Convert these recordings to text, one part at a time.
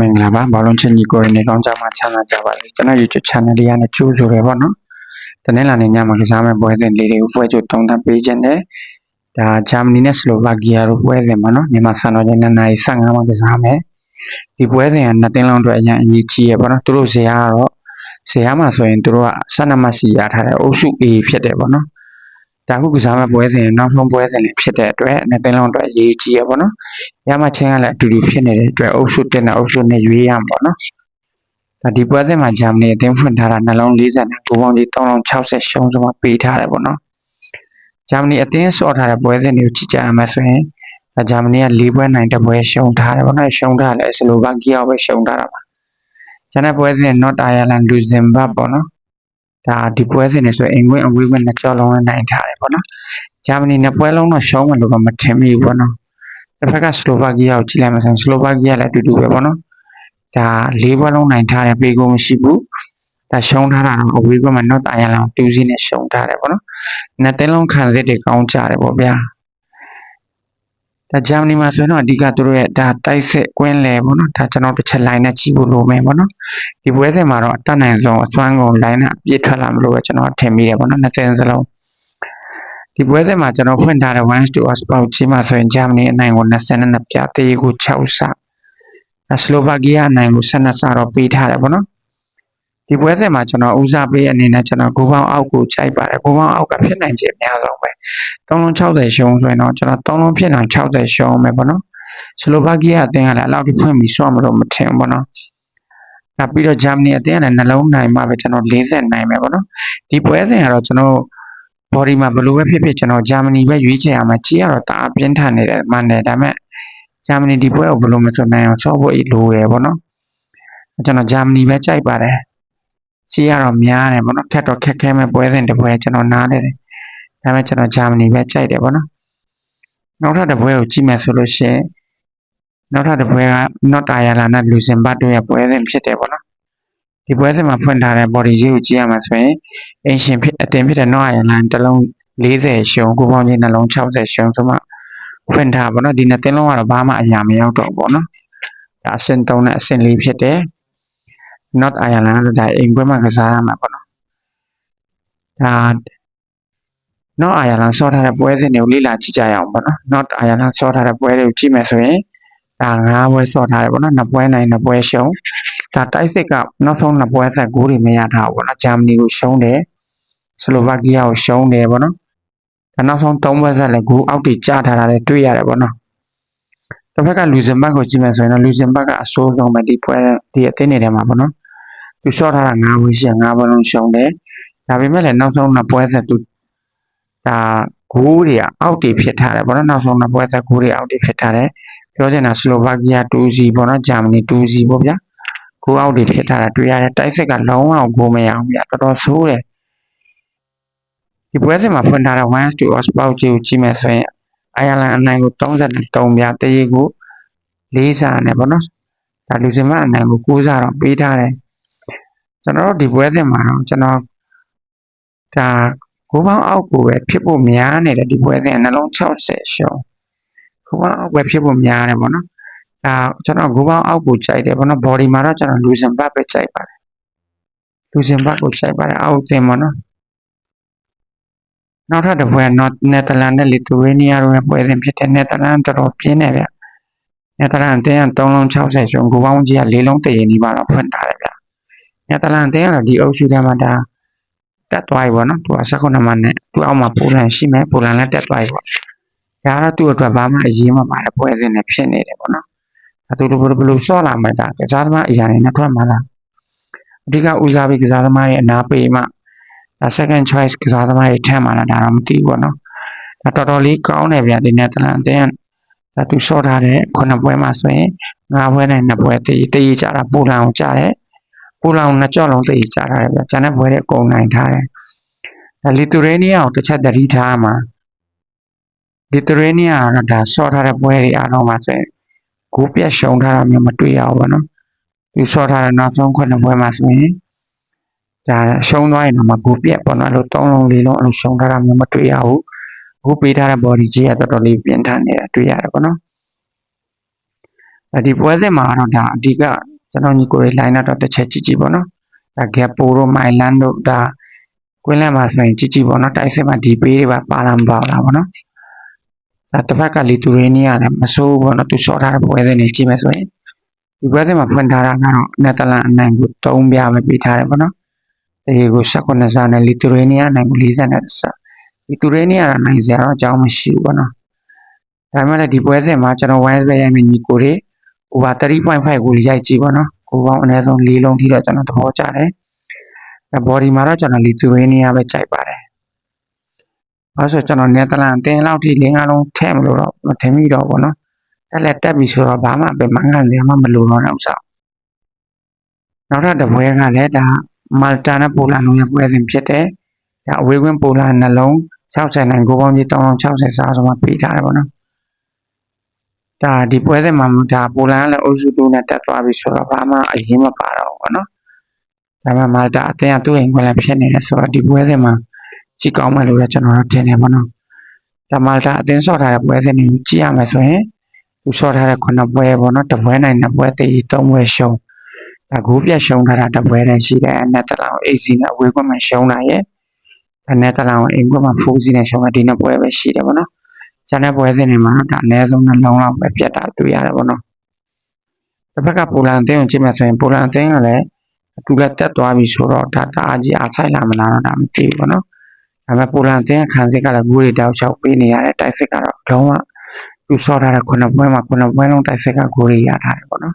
မင်္ဂလာပါဘောလုံးချင်းကြီးကိုရနေကောင်းကြမှာချမ်းသာကြပါစေကျွန်တော် YouTube channel လေးရနဲ့ကြိုးဆိုရပေါ့နော်တနင်္လာနေ့ညမှာကစားမဲ့ပွဲစဉ်လေးတွေကိုပွဲချုပ်တုံးတန်းပေးခြင်းနဲ့ဒါဂျာမနီနဲ့စလိုဗက်ကီးယာတို့ပွဲစဉ်မှာနော်မြန်မာစံတော်ချိန်2နာရီ15မှာကစားမယ်ဒီပွဲစဉ်ကနှစ်သင်းလုံးအတွက်အရင်အရေးကြီးရပေါ့နော်သူတို့ဇရာကတော့ဇရာမှာဆိုရင်သူတို့က12မှတ်စီရထားတဲ့အုပ်စု A ဖြစ်တယ်ပေါ့နော် ဒါခုကစားမဲ့ပွဲစဉ်နောက်ဆုံးပွဲစဉ်လေးဖြစ်တဲ့အတွက်နှစ်သင်းလုံးအတွက်အရေးကြီးရပေါ့နော်ရမချင်းကလည်းအတူတူဖြစ်နေတဲ့အတွက်အုပ်စု1နဲ့အုပ်စု2ရွေးရမှာပေါ့နော်ဒါဒီပွဲစဉ်မှာဂျာမနီအသင်းဖွင့်ထားတာနှလုံး40နဲ့ကိုပေါင်းကြီး3060ရှုံးဆုံးပေးထားတယ်ပေါ့နော်ဂျာမနီအသင်းဆော့ထားတဲ့ပွဲစဉ်တွေကိုကြည့်ကြရမှာဆိုရင်ဂျာမနီက၄ပွဲနိုင်တစ်ပွဲရှုံးထားတယ်ပေါ့နော်ရှုံးထားတယ်စလိုဗက်ကီးယာပဲရှုံးထားတာပါကျန်တဲ့ပွဲစဉ် not Ireland Luxembourg ပေါ့နော် ဒါဒီပွဲစဉ်တွေဆိုအင်္ဂွင်းအဝေးဝင်နှစ်ကြောလုံးနဲ့နိုင်ထားတယ်ပေါ့နော်ဂျာမနီနှစ်ပွဲလုံးတော့ရှုံးမယ်လို့တော့မထင်မိဘူးပေါ့နော်တစ်ဖက်ကစလိုဗက်ကီးယာကိုကြည့်လိုက်မှဆိုရင်စလိုဗက်ကီးယာလည်းအတူတူပဲပေါ့နော်ဒါ၄ပွဲလုံးနိုင်ထားတယ်ပေးကိုမရှိဘူးဒါရှုံးထားတာတော့အဝေးကမှ not Ireland တူးစီနဲ့ရှုံးထားတယ်ပေါ့နော်နှစ်သင်းလုံးခံစစ်တွေကောင်းကြတယ်ပေါ့ဗျာ ဒါဂျာမနီမှာဆိုရင်တော့အဓိကသူတို့ရဲ့ဒါတိုက်စစ်ကွင်းလေပေါ့နော်ဒါကျွန်တော်တစ်ချက် line နဲ့ကြည့်ဖို့လိုမယ်ပေါ့နော်ဒီပွဲစဉ်မှာတော့အတတ်နိုင်ဆုံးအစွမ်းကုန် line နဲ့ပြည့်ထွက်လာမလို့ပဲကျွန်တော်ထင်မိတယ်ပေါ့နော်နှစ်သင်းစလုံးဒီပွဲစဉ်မှာကျွန်တော်ဖွင့်ထားတဲ့1 to us ပေါက်ချင်းမှာဆိုရင်ဂျာမနီအနိုင်ကို22ပြတေးကို6ဆစလိုဗက်ကီးယားအနိုင်ကို12ဆတော့ပေးထားတယ်ပေါ့နော် ဒီပွဲစဉ်မှာကျွန်တော်ဦးစားပေးအနေနဲ့ကျွန်တော်ဂိုးပေါင်းအောက်ကိုချိန်ပါတယ်ဂိုးပေါင်းအောက်ကဖြစ်နိုင်ခြေအများဆုံးပဲ3လုံး60ရှုံးဆိုရင်တော့ကျွန်တော်3လုံးဖြစ်နိုင်60ရှုံးမယ်ပေါ့နော်စလိုဗက်ကီးယားအသင်းကလည်းအလောက်ထိဖွင့်ပြီးစော့မလို့မထင်ဘူးပေါ့နော်နောက်ပြီးတော့ဂျာမနီအသင်းကလည်းနှလုံးနိုင်မှပဲကျွန်တော်40နိုင်မယ်ပေါ့နော်ဒီပွဲစဉ်ကတော့ကျွန်တော် body မှာဘယ်လိုပဲဖြစ်ဖြစ်ကျွန်တော်ဂျာမနီပဲရွေးချယ်ရမှာကြီးရတော့တအားပြင်းထန်နေတယ်မှန်တယ်ဒါပေမဲ့ဂျာမနီဒီပွဲကိုဘယ်လိုမှဆိုနိုင်အောင်ဆော့ဖို့လိုတယ်ပေါ့နော်ကျွန်တော်ဂျာမနီပဲကြိုက်ပါတယ် ကြည့်ရတော့များတယ်ပေါ့နော်ခက်တော့ခက်ခဲမဲ့ပွဲစဉ်တစ်ပွဲကျွန်တော်နားလဲတယ်ဒါပေမဲ့ကျွန်တော်ဂျာမနီပဲကြိုက်တယ်ပေါ့နော်နောက်ထပ်တစ်ပွဲကိုကြည့်မယ်ဆိုလို့ရှိရင်နောက်ထပ်တစ်ပွဲကနော့တာယာလာနဲ့လူဇင်ဘတ်တို့ရဲ့ပွဲစဉ်ဖြစ်တယ်ပေါ့နော်ဒီပွဲစဉ်မှာဖွင့်ထားတဲ့ body ရေးကိုကြည့်ရမှာဆိုရင်အင်ရှင်ဖြစ်အတင်ဖြစ်တဲ့နော့ယာလာတစ်လုံး40ရှုံးကိုပေါင်းချင်းနှလုံး60ရှုံးဆိုမှဖွင့်ထားပေါ့နော်ဒီနှစ်တင်းလုံးကတော့ဘာမှအရာမရောက်တော့ပေါ့နော်ဒါအဆင့်3နဲ့အဆင့်4ဖြစ်တယ် not Ireland လို့ဒါအိမ်ခွဲမှာကစားရမှာပေါ့နော်ဒါ not Ireland ဆော့ထားတဲ့ပွဲစဉ်တွေကိုလေ့လာကြည့်ကြရအောင်ပေါ့နော် not Ireland ဆော့ထားတဲ့ပွဲတွေကိုကြည့်မယ်ဆိုရင်ဒါ၅ပွဲဆော့ထားတယ်ပေါ့နော်နှစ်ပွဲနိုင်နှစ်ပွဲရှုံးဒါတိုက်စစ်ကနောက်ဆုံးနှစ်ပွဲဆက်ဂိုးတွေမရထားဘူးပေါ့နော်ဂျာမနီကိုရှုံးတယ်စလိုဗက်ကီးယားကိုရှုံးတယ်ပေါ့နော်ဒါနောက်ဆုံး၃ပွဲဆက်လည်းဂိုးအောက်တွေကျထားတာလည်းတွေ့ရတယ်ပေါ့နော်တစ်ဖက်ကလူဇင်ဘတ်ကိုကြည့်မယ်ဆိုရင်တော့လူဇင်ဘတ်ကအဆိုးဆုံးပဲဒီပွဲဒီအသင်းတွေထဲမှာပေါ့နော် သူရှော့ထားတာ၅ပွဲရှိ၅ပွဲလုံးရှုံးတယ်ဒါပေမဲ့လည်းနောက်ဆုံးနှစ်ပွဲဆက်သူဒါဂိုးတွေကအောက်တွေဖြစ်ထားတယ်ပေါ့နော်နောက်ဆုံးနှစ်ပွဲဆက်ဂိုးတွေအောက်တွေဖြစ်ထားတယ်ပြောချင်တာစလိုဗက်ကီးယား2-0ပေါ့နော်ဂျာမနီ2-0ပေါ့ဗျာဂိုးအောက်တွေဖြစ်ထားတာတွေ့ရတယ်တိုက်စစ်ကလုံးဝဂိုးမရအောင်ဗျာတော်တော်ဆိုးတယ်ဒီပွဲစဉ်မှာဖွင့်ထားတဲ့1 to us ပေါက်ကြီးကိုကြည့်မယ်ဆိုရင်အိုင်ယာလန်အနိုင်ကို33ပြတရေကို4စာနဲ့ပေါ့နော်ဒါလူစင်မအနိုင်ကို9စာတော့ပေးထားတယ် ကျွန်တော်တို့ဒီပွဲစဉ်မှာတော့ကျွန်တော်ဒါကိုပေါင်းအောက်ကိုပဲဖြစ်ဖို့များနေတယ်ဒီပွဲစဉ်နှလုံး60ရှုံးကိုပေါင်းအောက်ပဲဖြစ်ဖို့များတယ်ပေါ့နော်ဒါကျွန်တော်ကိုပေါင်းအောက်ကိုကြိုက်တယ်ပေါ့နော် body မှာတော့ကျွန်တော်လူစင်ဘတ်ပဲကြိုက်ပါတယ်လူစင်ဘတ်ကိုကြိုက်ပါတယ်အောက်တင်ပေါ့နော်နောက်ထပ်တစ်ပွဲနော်နယ်သာလန်နဲ့လီတူရေးနီးယားတို့ရဲ့ပွဲစဉ်ဖြစ်တဲ့နယ်သာလန်တော်တော်ပြင်းတယ်ဗျနယ်သာလန်အသင်းက3လုံး60ရှုံးကိုပေါင်းကြီးက4လုံးတည်ရင်ဒီပါတော့ဖွင့်ထားတယ်ဗျ နယ်သာလန်အသင်းကတော့ဒီအုပ်စုထဲမှာဒါတက်သွားပြီပေါ့နော်သူက16မှတ်နဲ့သူအောက်မှာပိုလန်ရှိမယ်ပိုလန်လည်းတက်သွားပြီပေါ့ဒါကတော့သူ့အတွက်ဘာမှအရေးမပါတဲ့ပွဲစဉ်နဲ့ဖြစ်နေတယ်ပေါ့နော်ဒါသူတို့ဘယ်လိုဆော့လာမှဒါကစားသမားအရာတွေနဲ့ထွက်မှာလားအဓိကဦးစားပေးကစားသမားရဲ့အနာပေးမှဒါ second choice ကစားသမားတွေထမ်းမှာလားဒါတော့မသိဘူးပေါ့နော်ဒါတော်တော်လေးကောင်းတယ်ဗျဒီနယ်သာလန်အသင်းဒါသူဆော့ထားတဲ့ခုနှစ်ပွဲမှာဆိုရင်ငါးပွဲနဲ့နှစ်ပွဲတည်တည်ကြတာပိုလန်ကိုကြတယ် ပိုလန်နှစ်ကြော့လုံးတည်ကြထားတယ်ဗျကျန်တဲ့ပွဲတွေအကုန်နိုင်ထားတယ်ဒါလီတူရေးနီးယားကိုတစ်ချက်တတိထားမှာလီတူရေးနီးယားကတော့ဒါဆော့ထားတဲ့ပွဲတွေအားလုံးမှာဆိုရင်ကိုပြက်ရှုံထားတာမျိုးမတွေ့ရဘူးပေါ့နော်သူဆော့ထားတဲ့နောက်ဆုံးခုနှစ်ပွဲမှာဆိုရင်ဒါရှုံးသွားရင်တော့မဂိုပြက်ပေါ့နော်အဲ့လို၃လုံး၄လုံးအဲ့လိုရှုံးထားတာမျိုးမတွေ့ရဘူးအခုပေးထားတဲ့ body ကြီးကတော်တော်လေးပြင်းထန်နေတာတွေ့ရတယ်ပေါ့နော်အဲဒီပွဲစဉ်မှာတော့ဒါအဓိက ကျွန်တော်ညီကိုတွေ line up တော့တစ်ချက်ကြည့်ကြည့်ပေါ့နော်ဒါ gap ပိုတို့ myland တို့ဒါကွင်းလန့်မှာဆိုရင်ကြည့်ကြည့်ပေါ့နော်တိုက်စစ်မှာဒီပေးတွေပါပါလာမပါလာပေါ့နော်ဒါတစ်ဖက်ကလီတူရေးနီးယာလည်းမဆိုးဘူးပေါ့နော်သူရှော့ထားတဲ့ပွဲစဉ်တွေကြည့်မယ်ဆိုရင်ဒီပွဲစဉ်မှာဖွင့်ထားတာကတော့နယ်သာလန်အနိုင်ကို3ပြပဲပေးထားတယ်ပေါ့နော်ဒီကို18စားနဲ့လီတူရေးနီးယာအနိုင်ကို40နဲ့စားလီတူရေးနီးယာအနိုင်စရာတော့အကြောင်းမရှိဘူးပေါ့နော်ဒါမှလည်းဒီပွဲစဉ်မှာကျွန်တော် wise ပဲရိုက်မယ်ညီကိုတွေ over 3.5ကိုရိုက်ကြည့်ပါနော်ကိုပေါင်းအနည်းဆုံး၄လုံးထိတော့ကျွန်တော်သဘောကျတယ်အဲ body မှာတော့ကျွန်တော် Lithuania ပဲကြိုက်ပါတယ်အဲဆိုကျွန်တော်နယ်သာလန်အတင်းလောက်ထိ၄၅လုံးထည့်မလို့တော့မထင်မိတော့ဘူးနော်တက်လက်တက်ပြီဆိုတော့ဘာမှပဲမငန်းလည်းမမလို့တော့တဲ့ဥစ္စာနောက်ထပ်တစ်ပွဲကလည်းဒါမာလတာနဲ့ပိုလန်တို့ရဲ့ပွဲစဉ်ဖြစ်တယ်ဒါအဝေးကွင်းပိုလန်နှလုံး60နိုင်ကိုပေါင်းကြီး360စားဆိုမှပေးထားတယ်ပေါ့နော် ဒါဒီပွဲစဉ်မှာဒါပိုလန်ကလည်းအုပ်စု2နဲ့တက်သွားပြီဆိုတော့ဘာမှအရင်မပါတော့ဘူးပေါ့နော်ဒါပေမဲ့မာလတာအတင်းကသူ့အိမ်ခွင့်လည်းဖြစ်နေတယ်ဆိုတော့ဒီပွဲစဉ်မှာကြည့်ကောင်းမယ်လို့လည်းကျွန်တော်တို့ထင်တယ်ပေါ့နော်ဒါမာလတာအတင်းဆော့ထားတဲ့ပွဲစဉ်ကိုကြည့်ရမယ်ဆိုရင်သူဆော့ထားတဲ့9ပွဲပေါ့နော်တပွဲနိုင်နှစ်ပွဲတည်3ပွဲရှုံးဒါဂိုးပြတ်ရှုံးထားတာတပွဲတည်းရှိတယ်အနက်တလောင်8စီနဲ့အဝေးကွက်မှာရှုံးတာရဲ့အနက်တလောင်အိမ်ကွက်မှာ4စီနဲ့ရှုံးတာဒီနှစ်ပွဲပဲရှိတယ်ပေါ့နော် ကျန်တဲ့ပွဲစဉ်တွေမှာဒါအနည်းဆုံးနှလုံးလောက်ပဲပြတ်တာတွေ့ရတယ်ပေါ့နော်တစ်ဖက်ကပိုလန်အသင်းကိုကြည့်မှဆိုရင်ပိုလန်အသင်းကလည်းသူလည်းတက်သွားပြီဆိုတော့ဒါတအားကြီးအားဆိုင်လာမလားတော့ဒါမသိဘူးပေါ့နော်ဒါပေမဲ့ပိုလန်အသင်းခံစစ်ကလည်းဂိုးတွေတောက်လျှောက်ပေးနေရတဲ့တိုက်စစ်ကတော့လုံးဝသူဆော့ထားတဲ့ခုနှစ်ပွဲမှာခုနှစ်ပွဲလုံးတိုက်စစ်ကဂိုးတွေရထားတယ်ပေါ့နော်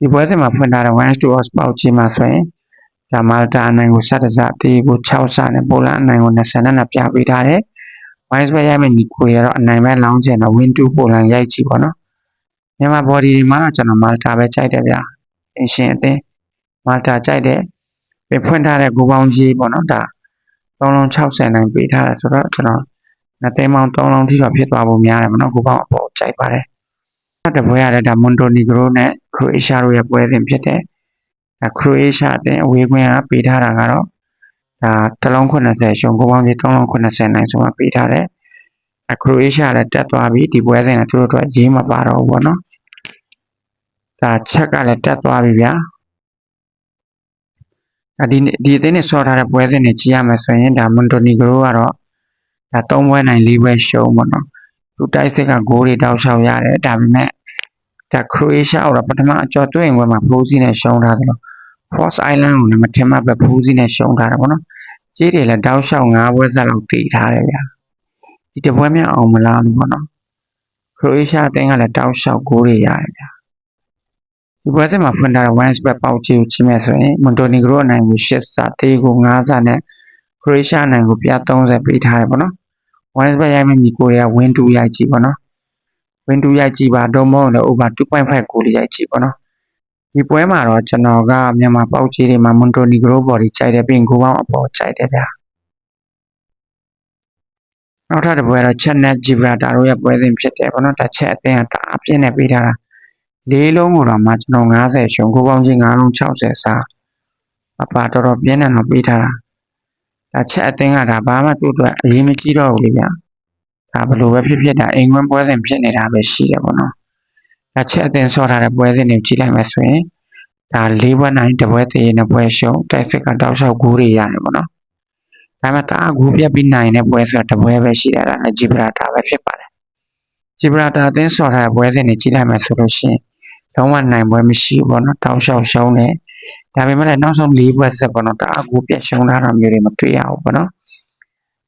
ဒီပွဲစဉ်မှာဖွင့်ထားတဲ့ one to us ပေါက်ကြီးမှာဆိုရင်ဒါမာလတာအနိုင်ကို7စတေးကို6စနဲ့ပိုလန်အနိုင်ကို20နဲ့ပြပေးထားတယ် wise ပဲရိုက်မယ်ညီကိုရတော့အနိုင်ပဲလောင်းချင်တော့ win 2ပိုလန်ရိုက်ကြည့်ပေါ့နော်မြန်မာ body ဒီမှာကျွန်တော်မာလတာပဲကြိုက်တယ်ဗျာအင်ရှင်အသင်းမာလတာကြိုက်တယ်ပြဖွင့်ထားတဲ့ကိုပေါင်းကြီးပေါ့နော်ဒါ3လုံး60နိုင်ပေးထားတယ်ဆိုတော့ကျွန်တော်နှစ်သိန်းပေါင်း3လုံးထိတော့ဖြစ်သွားဖို့များတယ်မနော်ကိုပေါင်းအပေါ်ကြိုက်ပါတယ်တပွဲရတဲ့ဒါမွန်တိုနီဂရိုနဲ့ခရိုအေးရှားတို့ရဲ့ပွဲစဉ်ဖြစ်တယ်ဒါခရိုအေးရှားအသင်းအဝေးကွင်းကပေးထားတာကတော့ ဒါတလုံး80ရှုံကိုပေါင်းကြီး3လုံး80နိုင်ဆိုမှပေးထားတယ်ခရိုအေးရှားလည်းတက်သွားပြီဒီပွဲစဉ်ကသူတို့တို့ရေးမပါတော့ဘူးပေါ့နော်ဒါချက်ကလည်းတက်သွားပြီဗျာဒီဒီအသင်းနဲ့ဆော့ထားတဲ့ပွဲစဉ်တွေကြည့်ရမယ်ဆိုရင်ဒါမွန်တိုနီဂရိုကတော့ဒါ၃ပွဲနိုင်၄ပွဲရှုံးပေါ့နော်သူတိုက်စစ်ကဂိုးတွေတောက်လျှောက်ရတယ်ဒါပေမဲ့ဒါခရိုအေးရှားကတော့ပထမအကျော်တွင်းပွဲမှာဖိုးစီးနဲ့ရှုံးထားတယ်လို့ Force Island ကိုလည်းမထင်မှပဲဖိုးစီးနဲ့ရှုံးထားတယ်ပေါ့နော်ကြေးတွေလည်းတောက်လျှောက်၅ပွဲဆက်လောက်တည်ထားတယ်ဗျာဒီတပွဲမြောက်အောင်မလားလို့ပေါ့နော်ခရိုအေးရှားအသင်းကလည်းတောက်လျှောက်ဂိုးတွေရတယ်ဗျာဒီပွဲစဉ်မှာဖွင့်ထားတဲ့ one spot ပေါက်ချီကိုကြည့်မယ်ဆိုရင်မွန်တိုနီဂရိုအနိုင်ကို8စာတေးကို9စာနဲ့ခရိုအေးရှားအနိုင်ကိုပြ30ပေးထားတယ်ပေါ့နော် one spot ရိုက်မယ့်ညီကိုတွေက win 2ရိုက်ကြည့်ပေါ့နော် win 2ရိုက်ကြည့်ပါတော့မဟုတ်လည်း over 2.5ကိုလေးရိုက်ကြည့်ပေါ့နော် ဒီပွဲမှာတော့ကျွန်တော်ကမြန်မာပေါက်ချီတွေမှာမွန်တိုနီဂရိုဘော်ဒီကြိုက်တယ်ပြီးရင်ကိုပေါင်းအပေါ်ကြိုက်တယ်ဗျာနောက်ထပ်တစ်ပွဲတော့ချက်နဲ့ဂျီဘရာတာတို့ရဲ့ပွဲစဉ်ဖြစ်တယ်ပေါ့နော်တစ်ချက်အသင်းကတအားပြင်းနေပေးထားတာလေးလုံးကိုတော့မှကျွန်တော်90ရှုံကိုပေါင်းချင်း9လုံး60စားအပါတော်တော်ပြင်းနေတော့ပေးထားတာဒါချက်အသင်းကဒါဘာမှသူ့အတွက်အရေးမကြီးတော့ဘူးလေဗျာဒါဘလို့ပဲဖြစ်ဖြစ်ဒါအိမ်ကွင်းပွဲစဉ်ဖြစ်နေတာပဲရှိတယ်ပေါ့နော်ဒါချက်အသင်းဆော့ထားတဲ့ပွဲစဉ်တွေကြည့်လိုက်မယ်ဆိုရင် ဒါ၄ဘွဲနိုင်တစ်ပွဲတည်ရင်တစ်ပွဲရှုံးတိုက်စစ်ကတောက်လျှောက်ဂိုးတွေရတယ်ပေါ့နော်ဒါမှတအားဂိုးပြတ်ပြီးနိုင်တဲ့ပွဲဆိုတာတစ်ပွဲပဲရှိတယ်ဒါနဲ့ဂျီဘရာတာပဲဖြစ်ပါတယ်ဂျီဘရာတာအသင်းဆော့ထားတဲ့ပွဲစဉ်တွေကြည့်လိုက်မယ်ဆိုလို့ရှိရင်လုံးဝနိုင်ပွဲမရှိဘူးပေါ့နော်တောက်လျှောက်ရှုံးတယ်ဒါပေမဲ့လည်းနောက်ဆုံး၄ပွဲဆက်ပေါ့နော်တအားကိုပြတ်ရှုံးလာတာမျိုးတွေမတွေ့ရဘူးပေါ့နော်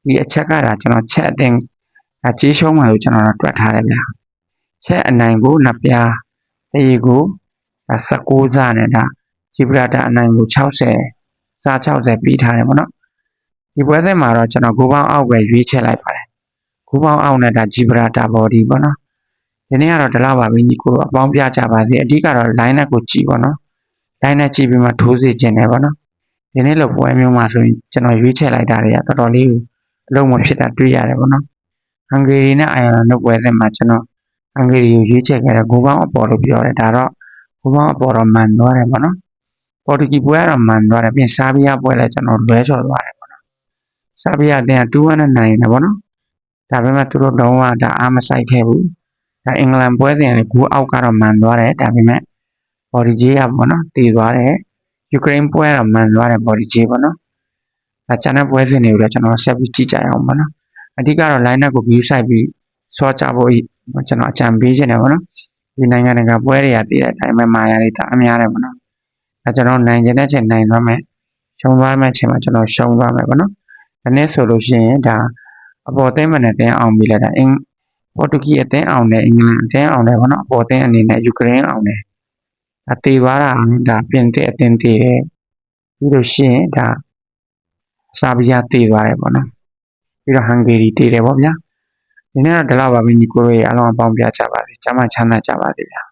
ဒီအချက်ကဒါကျွန်တော်ချက်အသင်းဒါကြေးရှုံးမှလို့ကျွန်တော်တို့တွက်ထားတယ်ဗျာချက်အနိုင်ကိုနှစ်ပြားတေးကို 19စနဲ့ဒါဂျီဘရာတာအနိုင်ကို60စား60ပြီးထားတယ်ပေါ့နော်ဒီပွဲစဉ်မှာတော့ကျွန်တော်ကိုပေါင်းအောက်ပဲရွေးချယ်လိုက်ပါတယ်ကိုပေါင်းအောက်နဲ့ဒါဂျီဘရာတာဘော်ဒီပေါ့နော်ဒီနေ့ကတော့ဒီလောက်ပါပဲညီကိုအပေါင်းပြကြပါစေအဓိကတော့ line နဲ့ကိုကြည့်ပေါ့နော် line နဲ့ကြည့်ပြီးမှထိုးစီခြင်းတယ်ပေါ့နော်ဒီနေ့လို့ပွဲမျိုးမှာဆိုရင်ကျွန်တော်ရွေးချယ်လိုက်တာတွေကတော်တော်လေးအလုံးမဖြစ်တာတွေ့ရတယ်ပေါ့နော်ဟန်ဂေရီနဲ့အိုင်ယာလန်တို့ပွဲစဉ်မှာကျွန်တော်ဟန်ဂေရီကိုရွေးချယ်ခဲ့တဲ့ဂိုးပေါင်းအပေါ်လို့ပြောတယ်ဒါတော့ ဂိုးပေါင်းအပေါ်တော့မှန်သွားတယ်ပေါ့နော်ပေါ်တူဂီပွဲကတော့မှန်သွားတယ်ပြင်ဆာဘီယာပွဲလည်းကျွန်တော်လွဲချော်သွားတယ်ပေါ့နော်ဆာဘီယာတင်209နေပေါ့နော်ဒါပေမဲ့သူတို့လုံးဝဒါအားမဆိုင်ခဲ့ဘူးဒါအင်္ဂလန်ပွဲစဉ်ကလည်းဂိုးအောက်ကတော့မှန်သွားတယ်ဒါပေမဲ့ body J ကပေါ့နော်တည်သွားတယ်ယူကရိန်းပွဲကတော့မှန်သွားတယ် body J ပေါ့နော်ဒါကျန်တဲ့ပွဲစဉ်တွေကိုလည်းကျွန်တော်ဆက်ပြီးကြည့်ကြရအောင်ပေါ့နော်အဓိကတော့ line up ကို view site ပြီးစောကြဖို့ကျွန်တော်အကြံပေးခြင်းတယ်ပေါ့နော် ဒီနိုင်ငံတကာပွဲတွေကတည်တဲ့အတိုင်းပဲမာယာတွေတအားများတယ်ပေါ့နော်အဲကျွန်တော်နိုင်ခြင်းတဲ့ချိန်နိုင်သွားမယ်ရှုံးသွားမယ့်ချိန်မှာကျွန်တော်ရှုံးသွားမယ်ပေါ့နော်ဒီနေ့ဆိုလို့ရှိရင်ဒါအပေါ်သိမ်းမနဲ့တင်းအောင်ပြီးလိုက်တာအင်ပေါ်တူဂီအသင်းအောင်တယ်အင်္ဂလန်အသင်းအောင်တယ်ပေါ့နော်အပေါ်သိမ်းအနေနဲ့ယူကရိန်းအောင်တယ်ဒါတည်သွားတာဒါပြင်သစ်အသင်းတည်တယ်ပြီးလို့ရှိရင်ဒါဆာဘီးယားတည်သွားတယ်ပေါ့နော်ပြီးတော့ဟန်ဂေရီတည်တယ်ပေါ့ဗျာ ဒီနေ့ကတော့ဒီလောက်ပါပဲညီကိုတို့ရေအားလုံးအပေါင်းပြကြပါစေကျမ်းမချမ်းသာကြပါစေဗျာ